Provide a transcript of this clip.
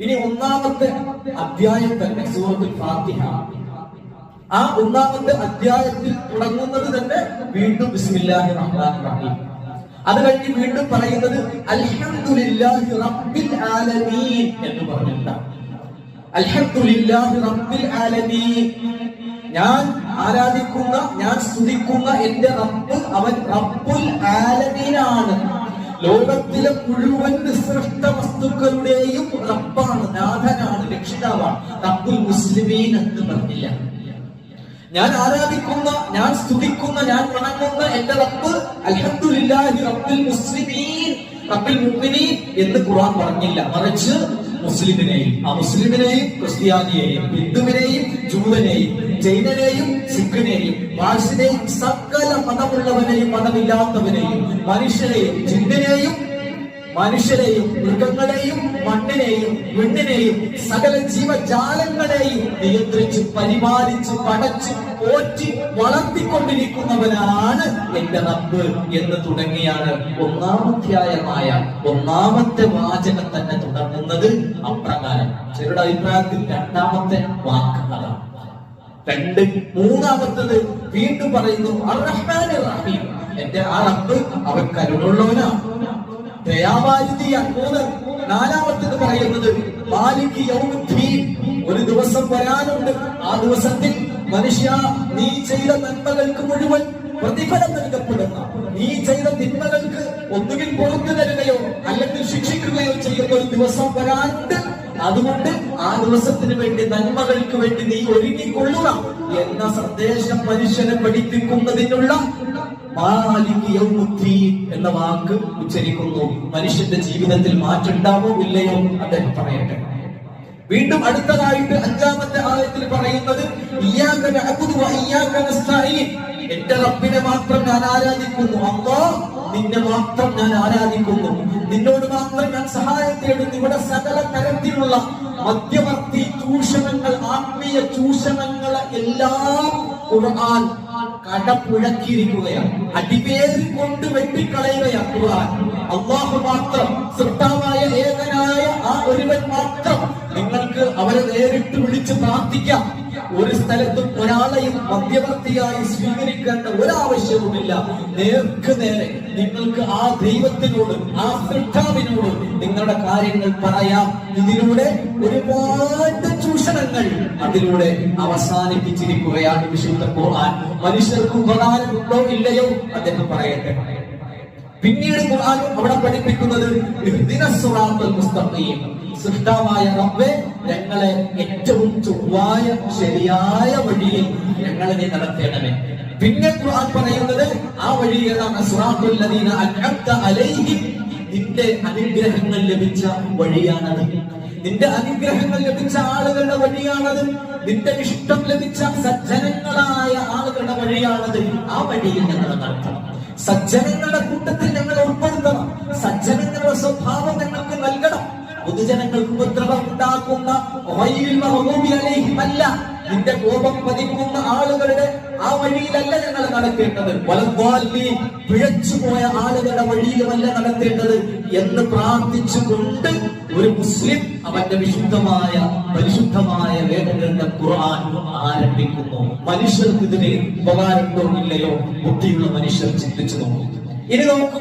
ഇനി ഒന്നാമത്തെ അധ്യായം തന്നെ സൂറത്തുൽ ഫാത്തിഹ. ആ ഒന്നാമത്തെ അധ്യായത്തിൽ തുടങ്ങുന്നത് തന്നെ വീണ്ടും ബിസ്മില്ലാഹി റഹ്മാനി റഹീം. അത് കഴിഞ്ഞ് വീണ്ടും പറയുന്നത് അൽഹംദുലില്ലാഹി റബ്ബിൽ ആലമീൻ എന്ന് പറഞ്ഞിട്ടാണ്. അൽഹംദുലില്ലാഹി റബ്ബിൽ ആലമീൻ. ഞാൻ ആരാധിക്കുന്ന ഞാൻ സ്തുതിക്കുന്ന എന്റെ റബ്ബ് അവൻ റബ്ബുൽ ആലമീനാണ്. ലോകത്തിലെ മുഴുവൻ സൃഷ്ട വസ്തുക്കളുടെയും റബ്ബാണ് നാഥനാണ് രക്ഷിതാവാണ്. റബ്ബുൽ മുസ്ലിമീൻ എന്ന് പറഞ്ഞില്ല. ഞാൻ ആരാധിക്കുന്ന ഞാൻ സ്തുതിക്കുന്ന ഞാൻ വണങ്ങുന്ന എന്റെ റബ്ബ് അൽഹംദുലില്ലാഹി റബ്ബുൽ മുസ്ലിമീൻ എന്ന് ഖുർആൻ പറഞ്ഞില്ല. മറിച്ച് മുസ്ലിമിനെയും ആ മുസ്ലിമിനെയും ക്രിസ്ത്യാനിയെയും ഹിന്ദുവിനെയും ജൂതനെയും ജൈനനെയും സിഖിനെയും പാഴ്സിനെയും സകല മതമുള്ളവനെയും മതമില്ലാത്തവനെയും മനുഷ്യരെയും ജിന്നിനെയും മനുഷ്യരെയും മൃഗങ്ങളെയും മണ്ണിനെയും വിണ്ണിനെയും സകല ജീവജാലങ്ങളെയും നിയന്ത്രിച്ച് പരിപാലിച്ച് പടച്ച് പോറ്റി വളർത്തിക്കൊണ്ടിരിക്കുന്നവനാണ് എന്റെ റബ്ബ് എന്ന് തുടങ്ങിയാണ് ഒന്നാമധ്യായമായ ഒന്നാമത്തെ വാചകം തന്നെ തുടങ്ങുന്നത് അപ്രകാരം. ചിലരുടെ അഭിപ്രായത്തിൽ രണ്ടാമത്തെ വാക്ക് രണ്ട് മൂന്നാമത്തത് വീണ്ടും പറയുന്നു റഹീം. എന്റെ ആ റബ്ബ് അവൻ കരുണുള്ളവനാണ്. മൂന്ന് നാലാമത്തത് പറയുന്നത് ഒരു ദിവസം വരാനുണ്ട്. ആ ദിവസത്തിൽ മനുഷ്യ നീ ചെയ്ത നന്മകൾക്ക് മുഴുവൻ പ്രതിഫലം നൽകപ്പെടുന്ന നീ ചെയ്ത തിന്മകൾക്ക് ഒന്നുകിൽ പുറത്തു തരുകയോ അല്ലെങ്കിൽ ശിക്ഷിക്കുകയോ ചെയ്യുന്ന ഒരു ദിവസം വരാനുണ്ട്. അതുകൊണ്ട് ആ ദിവസത്തിന് വേണ്ടി നന്മകൾക്ക് വേണ്ടി നീ ഒരുങ്ങിക്കൊള്ളുക എന്ന സന്ദേശം മനുഷ്യനെ പഠിപ്പിക്കുന്നതിനുള്ള എന്ന വാക്ക് ഉച്ചരിക്കുന്നു. മനുഷ്യന്റെ ജീവിതത്തിൽ മാറ്റുണ്ടാവോ ഇല്ലയോ അദ്ദേഹം പറയട്ടെ. വീണ്ടും അടുത്തതായിട്ട് അഞ്ചാമത്തെ ആയത്തിൽ പറയുന്നത് എന്റെ റബ്ബിനെ മാത്രം ഞാൻ ആരാധിക്കുന്നു. അമ്മോ നിന്നെ മാത്രം ഞാൻ ആരാധിക്കുന്നു. നിന്നോട് മാത്രം ഞാൻ സഹായം തേടുന്നു. ഇവിടെ സകല തരത്തിലുള്ള മധ്യവർത്തി ചൂഷണങ്ങൾ ആത്മീയ ചൂഷണങ്ങൾ എല്ലാം ഖുർആൻ കടപ്പുഴക്കിയിരിക്കുകയാണ് അടിവേരിൽ കൊണ്ട് വെട്ടിക്കളയുകയാണ് അള്ളാഹു മാത്രം സൃഷ്ടാവായ ഏകനായ ആ ഒരുവൻ മാത്രം നിങ്ങൾക്ക് അവരെ നേരിട്ട് വിളിച്ച് പ്രാർത്ഥിക്കാം. ഒരു സ്ഥലത്തും ഒരാളെയും മധ്യവർത്തിയായി സ്വീകരിക്കേണ്ട ഒരാവശ്യവുമില്ല. നേർക്ക് നേരെ നിങ്ങൾക്ക് ആ ദൈവത്തിനോട് ആ സൃഷ്ടാവിനോട് നിങ്ങളുടെ കാര്യങ്ങൾ പറയാം. ഇതിലൂടെ ഒരുപാട് ചൂഷണങ്ങൾ അതിലൂടെ അവസാനിപ്പിച്ചിരിക്കുകയാണ് വിശുദ്ധ ഖുർആൻ. മനുഷ്യർക്ക് ഉപകാരമുണ്ടോ ഇല്ലയോ? അദ്ദേഹം പറയട്ടെ. പിന്നീട് ഖുർആൻ അവിടെ പഠിപ്പിക്കുന്നത് സൃഷ്ടാവായ റബ്ബെ ഞങ്ങളെ ഏറ്റവും ചൊവ്വായ ശരിയായ വഴിയിൽ ഞങ്ങളെ നീ നടത്തേണമേ. പിന്നെ ഖുർആൻ പറയുന്നത് ആ വഴി ഏതാണ് സിറാത്തുൽ ലദീന അൻഅംത അലൈഹി നിന്റെ അനുഗ്രഹങ്ങൾ ലഭിച്ച വഴിയാണത്. നിന്റെ അനുഗ്രഹങ്ങൾ ലഭിച്ച ആളുകളുടെ വഴിയാണത് നിന്റെ ഇഷ്ടം ലഭിച്ച സജ്ജനങ്ങളായ ആളുകളുടെ വഴിയാണത് ആ വഴിയിൽ ഞങ്ങൾ നടത്തണം. സജ്ജനങ്ങളുടെ കൂട്ടത്തിൽ ഞങ്ങൾ ഉൾപ്പെടുത്തണം. സജ്ജനങ്ങളുടെ സ്വഭാവം ഞങ്ങൾക്ക് നൽകണം. പൊതുജനങ്ങൾക്ക് ഉപദ്രവം ഉണ്ടാക്കുന്ന അല്ല നിന്റെ കോപം പതിക്കുന്ന ആളുകളുടെ ആ വഴിയിലല്ല ഞങ്ങൾ നടത്തേണ്ടത് വലദ്വാലി പിഴച്ചുപോയ ആളുകളുടെ വഴിയിലുമല്ല നടത്തേണ്ടത് എന്ന് പ്രാർത്ഥിച്ചുകൊണ്ട് ഒരു മുസ്ലിം അവന്റെ വിശുദ്ധമായ പരിശുദ്ധമായ വേദഗ്രന്ഥ ഖുർആൻ ആരംഭിക്കുന്നു. മനുഷ്യർക്ക് ഇതിനെ ഉപകാരമുണ്ടോ ഇല്ലയോ? ബുദ്ധിയുള്ള മനുഷ്യർ ചിന്തിച്ചു നോക്കും ഇനി നോക്കും